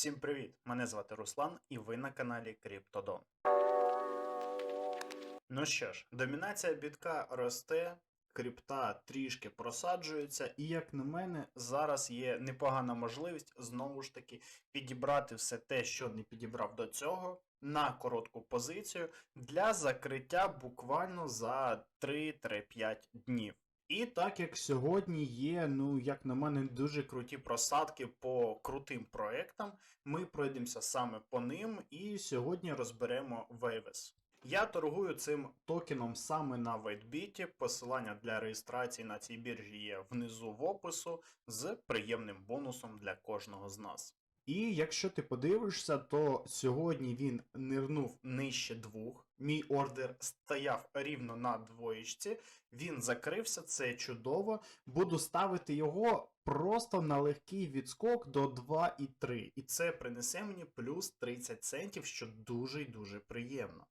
Всім привіт! Мене звати Руслан і ви на каналі Криптодон. Ну що ж, домінація бітка росте, крипта трішки просаджується, і, як на мене, зараз є непогана можливість знову ж таки підібрати все те, що не підібрав до цього, на коротку позицію для закриття буквально за 3-5 днів. І так як сьогодні є, ну як на мене, дуже круті просадки по крутим проектам, ми пройдемося саме по ним і сьогодні розберемо Waves. Я торгую цим токеном саме на WhiteBit. Посилання для реєстрації на цій біржі є внизу в опису з приємним бонусом для кожного з нас. І якщо ти подивишся, то сьогодні він нирнув нижче двох. Мій ордер стояв рівно на двоєчці. Він закрився, це чудово. Буду ставити його просто на легкий відскок до 2,3. І це принесе мені плюс 30 центів, що дуже і дуже приємно.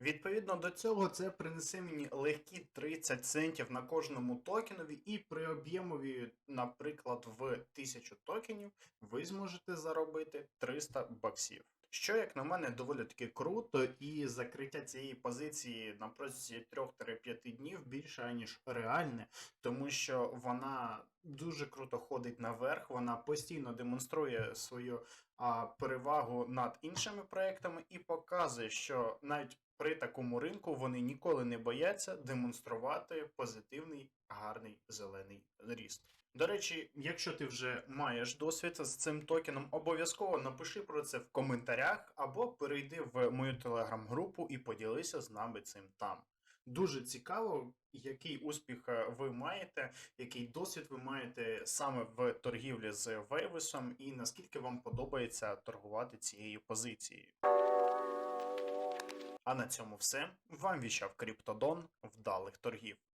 Відповідно до цього, це принесе мені легкі 30 центів на кожному токенові, і при об'ємові, наприклад, в 1000 токенів ви зможете заробити 300 баксів. Що, як на мене, доволі таки круто, і закриття цієї позиції на протязі 3-5 днів більше ніж реальне, тому що вона дуже круто ходить наверх, вона постійно демонструє свою а, перевагу над іншими проектами і показує, що навіть при такому ринку вони ніколи не бояться демонструвати позитивний гарний зелений ріст. До речі, якщо ти вже маєш досвід з цим токеном, обов'язково напиши про це в коментарях або перейди в мою телеграм-групу і поділися з нами цим там. Дуже цікаво, який успіх е, ви маєте, який досвід ви маєте саме в торгівлі з Вейвесом, і наскільки вам подобається торгувати цією позицією. А на цьому все. Вам віщав Криптодон. Вдалих торгів.